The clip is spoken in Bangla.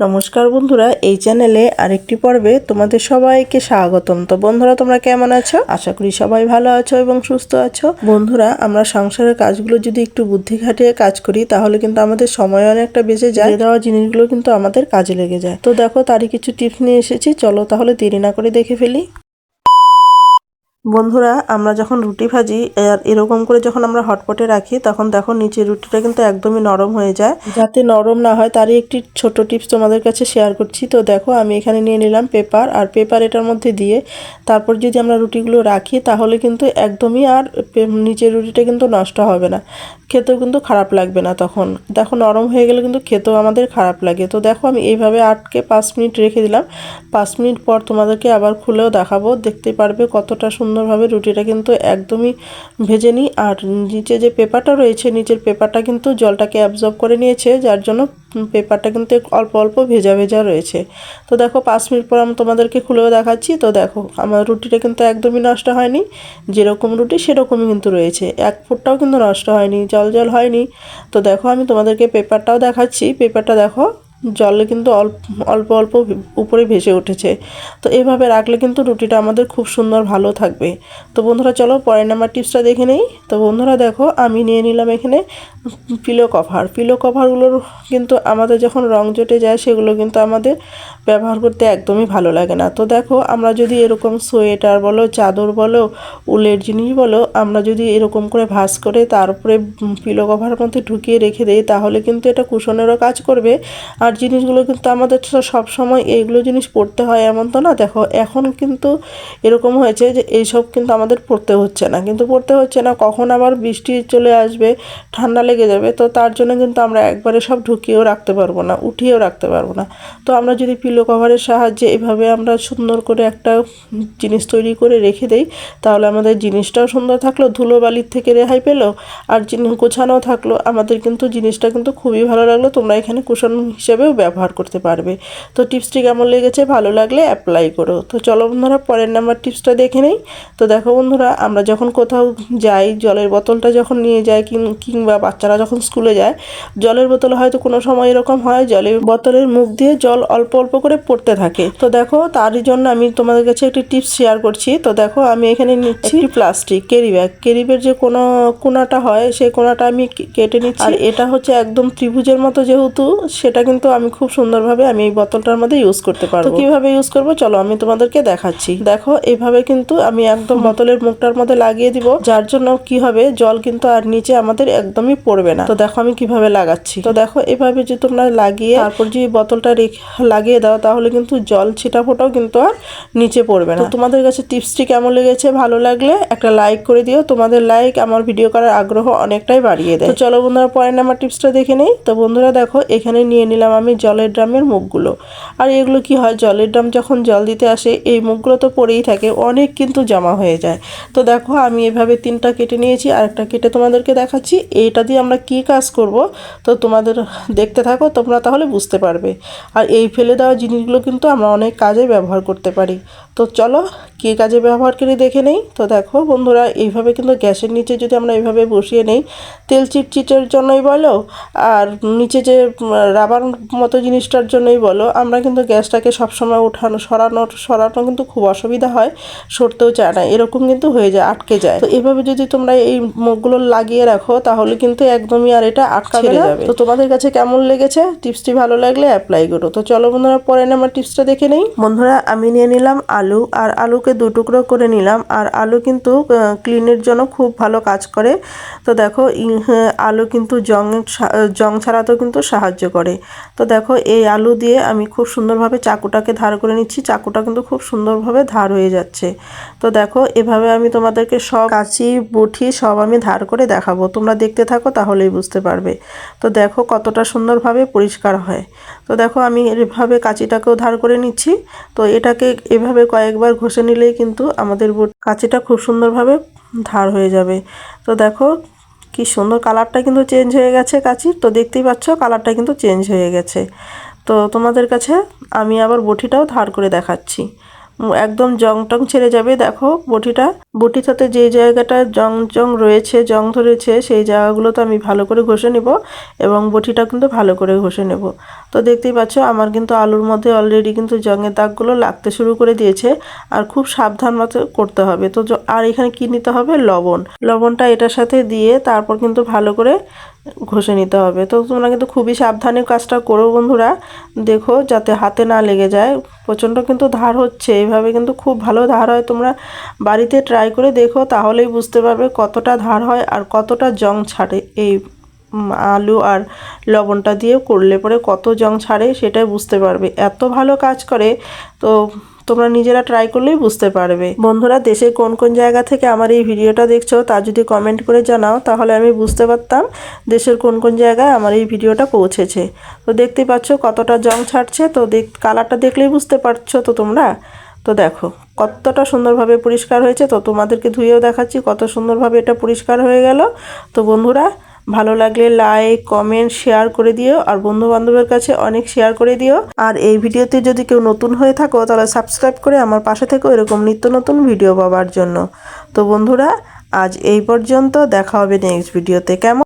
নমস্কার বন্ধুরা, এই চ্যানেলে আরেকটি পর্বে তোমাদের সবাইকে স্বাগতম। তো বন্ধুরা, তোমরা কেমন আছো? আশা করি সবাই ভালো আছো এবং সুস্থ আছো। বন্ধুরা, আমরা সংসারের কাজগুলো যদি একটু বুদ্ধি খাটিয়ে কাজ করি, তাহলে কিন্তু আমাদের সময় অনেকটা বেঁচে যায়। দেওয়া জিনিসগুলো কিন্তু আমাদের কাজে লেগে যায়। তো দেখো, তারই কিছু টিপস নিয়ে এসেছি। চলো তাহলে দেরি না করে দেখে ফেলি। বন্ধুরা, আমরা যখন রুটি ভাজি, আর এরকম করে যখন আমরা হটপটে রাখি, তখন দেখো নিচের রুটিটা কিন্তু একদমই নরম হয়ে যায়। যাতে নরম না হয়, তারই একটি ছোট টিপস তোমাদের কাছে শেয়ার করছি। তো দেখো, আমি এখানে নিয়ে নিলাম পেপার, আর পেপার এটার মধ্যে দিয়ে তারপর যদি আমরা রুটিগুলো রাখি, তাহলে কিন্তু একদমই আর নিচের রুটিটা কিন্তু নষ্ট হবে না। খেতেও কিন্তু খারাপ লাগবে না তখন। দেখো, নরম হয়ে গেলে কিন্তু খেতেও আমাদের খারাপ লাগে। তো দেখো, আমি এইভাবে আটকে পাঁচ মিনিট রেখে দিলাম। পাঁচ মিনিট পর তোমাদেরকে আবার খুলেও দেখাবো। দেখতে পারবে কতটা সুন্দরভাবে রুটিটা কিন্তু একদমই ভেজে নিই। আর নিচে যে পেপারটা রয়েছে, নিচের পেপারটা কিন্তু জলটাকে অ্যাবজর্ব করে নিয়েছে, যার জন্য পেপারটা কিন্তু অল্প অল্প ভেজা ভেজা রয়েছে। তো দেখো, পাঁচ মিনিট পর আমি তোমাদেরকে খুলেও দেখাচ্ছি। তো দেখো, আমার রুটিটা কিন্তু একদমই নষ্ট হয়নি। যেরকম রুটি সেরকমই কিন্তু রয়েছে। এক ফুটটাও কিন্তু নষ্ট হয়নি, জল জল হয়নি। তো দেখো, আমি তোমাদেরকে পেপারটাও দেখাচ্ছি। পেপারটা দেখো জলে কিন্তু অল্প অল্প অল্প উপরে ভেসে উঠেছে। তো এভাবে রাখলে কিন্তু রুটিটা আমাদের খুব সুন্দর ভালো থাকবে। তো বন্ধুরা, চলো পরের নাম্বার টিপসটা দেখে নেই। তো বন্ধুরা, দেখো, আমি নিয়ে নিলাম এখানে পিলো কভার। পিলো কভারগুলোর কিন্তু আমাদের যখন রং জটে যায়, সেগুলো কিন্তু আমাদের ব্যবহার করতে একদমই ভালো লাগে না। তো দেখো, আমরা যদি এরকম সোয়েটার বলো, চাদর বলো, উলের জিনিস বলো, আমরা যদি এরকম করে ভাঁজ করে তারপরে পিলো কভারের মধ্যে ঢুকিয়ে রেখে দেই, তাহলে কিন্তু এটা কুশনেরও কাজ করবে। আর জিনিসগুলো কিন্তু আমাদের সব সময় এইগুলো জিনিস পড়তে হয়, এমন তো না? দেখো, এখন কিন্তু এরকম হয়েছে যে এইসব কিন্তু আমাদের পড়তে হচ্ছে না। কিন্তু পড়তে হচ্ছে না, কখন আবার বৃষ্টি চলে আসবে, ঠান্ডা লেগে যাবে, তো তার জন্য কিন্তু আমরা একবারে সব ঢুকিয়েও রাখতে পারব না, উঠিয়েও রাখতে পারব না। তো আমরা যদি পিলো কভারের সাহায্যে এভাবে আমরা সুন্দর করে একটা জিনিস তৈরি করে রেখে দেই, তাহলে আমাদের জিনিসটাও সুন্দর থাকল, ধুলো বালির থেকে রেহাই পেল, আর জিনিস গোছানো থাকল। আমাদের কিন্তু জিনিসটা কিন্তু খুবই ভালো লাগল, তোমরা এখানে কুশন হিসেবেও ব্যবহার করতে পারবে। তো টিপসটি কেমন লেগেছে ভালো লাগলে অ্যাপ্লাই করো। তো চলো বন্ধুরা পরের নাম্বার টিপসটা দেখে নেই। তো দেখো বন্ধুরা আমরা যখন কোথাও যাই জলের বোতলটা যখন নিয়ে যাই কিংবা বাচ্চারা যখন স্কুলে যায় জলের বোতলে হয়তো কোনো সময় এরকম হয় জলের বোতলের মুখ দিয়ে জল অল্প অল্প করে পড়তে থাকে। তো দেখো তারই জন্য আমি তোমাদের কাছে একটি টিপস শেয়ার করছি। তো দেখো আমি এখানে নিচ্ছি plastic carry bag carry bag যে কোনো কোনাটা হয় সেই কোনাটা আমি কেটে নিচ্ছি। আর এটা হচ্ছে একদম ত্রিভুজের মতো যেহেতু সেটা কিন্তু আমি খুব সুন্দরভাবে আমি এই বোতলটার মধ্যে ইউজ করতে পারব। কীভাবে ইউজ করব? চলো আমি তোমাদেরকে দেখাচ্ছি। দেখো এইভাবে কিন্তু আমি একদম বোতলের মুখটার মধ্যে লাগিয়ে দিব যার জন্য কি হবে জল কিন্তু আর নিচে আমাদের একদমই পড়বে না। তো দেখো আমি কীভাবে লাগাচ্ছি। তো দেখো এভাবে যে তোমরা লাগিয়ে তারপর যে বোতলটা লাগিয়ে দাও তাহলে কিন্তু জল ছিটা ফোটাও কিন্তু আর নিচে পড়বে না। তোমাদের কাছে টিপসটি কেমন লেগেছে ভালো লাগলে একটা লাইক করে দিও। তোমাদের লাইক আমার ভিডিও করার আগ্রহ অনেকটাই বাড়িয়ে দেয়। তো চলো বন্ধুরা পরের নাম্বার টিপসটা দেখে নেই। তো বন্ধুরা দেখো এখানে নিয়ে নিলাম আমি জলের ড্রামের মুখগুলো। আর এগুলো কি হয়, জলের ড্রাম যখন জল দিতে আসে, এই মুখগুলো তো পড়েই থাকে, অনেক কিন্তু জমা হয়ে যায়। তো দেখো, আমি এভাবে তিনটা কেটে নিয়েছি আর একটা কেটে তোমাদেরকে দেখাচ্ছি। এটা দিয়ে আমরা কি কাজ করব? তো তোমাদের দেখতে থাকো, তোমরা তাহলে বুঝতে পারবে। আর এই ফেলে দেওয়া জিনিসগুলো কিন্তু আমরা অনেক কাজে ব্যবহার করতে পারি। তো চলো কী কাজে ব্যবহার করি দেখে নেই? তো দেখো বন্ধুরা এইভাবে কিন্তু গ্যাসের নিচে যদি আমরা এইভাবে বসিয়ে নেই তেল চিটচিটের জন্যই বলো আর নিচে যে রাবার মতো জিনিসটার জন্যই বলো আমরা কিন্তু গ্যাসটাকে সবসময় উঠানো সরানো সরানো কিন্তু খুব অসুবিধা হয় সরতেও চায় না এরকম কিন্তু হয়ে যায় আটকে যায়। তো এভাবে যদি তোমরা এই মুখগুলো লাগিয়ে রাখো তাহলে কিন্তু একদমই আর এটা আটকাবে না। তো তোমাদের কাছে কেমন লেগেছে? টিপসটি ভালো লাগলে অ্যাপ্লাই করো। তো চলো বন্ধুরা পরে আমার টিপসটা দেখে নেই। বন্ধুরা আমি নিয়ে নিলাম আলু আর আলুকে দু টুকরো করে নিলাম। আর আলু কিন্তু ক্লিনের জন্য খুব ভালো কাজ করে। তো দেখো হ্যাঁ, আলু কিন্তু জং জং ছাড়াতেও কিন্তু সাহায্য করে। তো দেখো এই আলু দিয়ে আমি খুব সুন্দরভাবে চাকুটাকে ধার করে নিচ্ছি। চাকুটা কিন্তু খুব সুন্দরভাবে ধার হয়ে যাচ্ছে। তো দেখো এভাবে আমি তোমাদেরকে সব কাঁচি বুঠি সব আমি ধার করে দেখাবো। তোমরা দেখতে থাকো তাহলেই বুঝতে পারবে। তো দেখো কতটা সুন্দরভাবে পরিষ্কার হয়। তো দেখো আমি এভাবে কাঁচিটাকেও ধার করে নিচ্ছি। তো এটাকে এভাবে কয়েকবার ঘষে নিলেই কিন্তু আমাদের কাঁচিটা খুব সুন্দরভাবে ধার হয়ে যাবে। তো দেখো কি সুন্দর কালারটা কিন্তু চেঞ্জ হয়ে গেছে কাচির। তো দেখতেই পাচ্ছ কালারটা কিন্তু চেঞ্জ হয়ে গেছে। তো তোমাদের কাছে আমি আবার বটিটাও ধার করে দেখাচ্ছি। একদম জং টং ছেড়ে যাবে। দেখো বটিটা। বটিটাতে যে জায়গাটা জং জং রয়েছে, জং ধরেছে, সেই জায়গাগুলো তো আমি ভালো করে ঘষে নেব এবং বটিটা কিন্তু ভালো করে ঘষে নেব। তো দেখতেই পাচ্ছ, আমার কিন্তু আলুর মধ্যে অলরেডি কিন্তু জংয়ের দাগগুলো লাগতে শুরু করে দিয়েছে আর খুব সাবধান মতো করতে হবে। তো আর এখানে কি নিতে হবে? লবণ। লবণটা এটার সাথে দিয়ে তারপর কিন্তু ভালো করে ঘষে নিতে হবে। তো তোমরা কিন্তু খুবই সাবধানে কাজটা করো বন্ধুরা। দেখো যাতে হাতে না লেগে যায়। প্রচণ্ড কিন্তু ধার হচ্ছে। এইভাবে কিন্তু খুব ভালো ধার হয়। তোমরা বাড়িতে ট্রাই করে দেখো, তাহলেই বুঝতে পারবে কতটা ধার হয় আর কতটা জং ছাড়ে। এই আলু আর লবণটা দিয়ে করলে পরে কত জং ছাড়ে সেটাই বুঝতে পারবে। এত ভালো কাজ করে। তো তোমরা নিজেরা ট্রাই করলেই বুঝতে পারবে। বন্ধুরা দেশে কোন কোন জায়গা থেকে আমার এই ভিডিওটা দেখছ, তা যদি কমেন্ট করে জানাও, তাহলে আমি বুঝতে পারতাম দেশের কোন কোন জায়গায় আমার এই ভিডিওটা পৌঁছেছে। তো দেখতেই পাচ্ছ কতটা জং ছাড়ছে, তো দেখ কালারটা দেখলেই বুঝতে পারছ তো তোমরা? তো দেখো, কতটা সুন্দরভাবে পরিষ্কার হয়েছে, তো তোমাদেরকে ধুয়েও দেখাচ্ছি কত সুন্দরভাবে এটা পরিষ্কার হয়ে গেল। তো বন্ধুরা ভালো লাগলে লাইক কমেন্ট শেয়ার করে দিও। আর বন্ধু বান্ধবের কাছে অনেক শেয়ার করে দিও। আর এই ভিডিওতে যদি কেউ নতুন হয়ে থাকো, তাহলে সাবস্ক্রাইব করে আমার পাশে থেকো এরকম নিত্য নতুন ভিডিও পাওয়ার জন্য। তো বন্ধুরা, আজ এই পর্যন্ত দেখা হবে নেক্সট ভিডিওতে কেমন?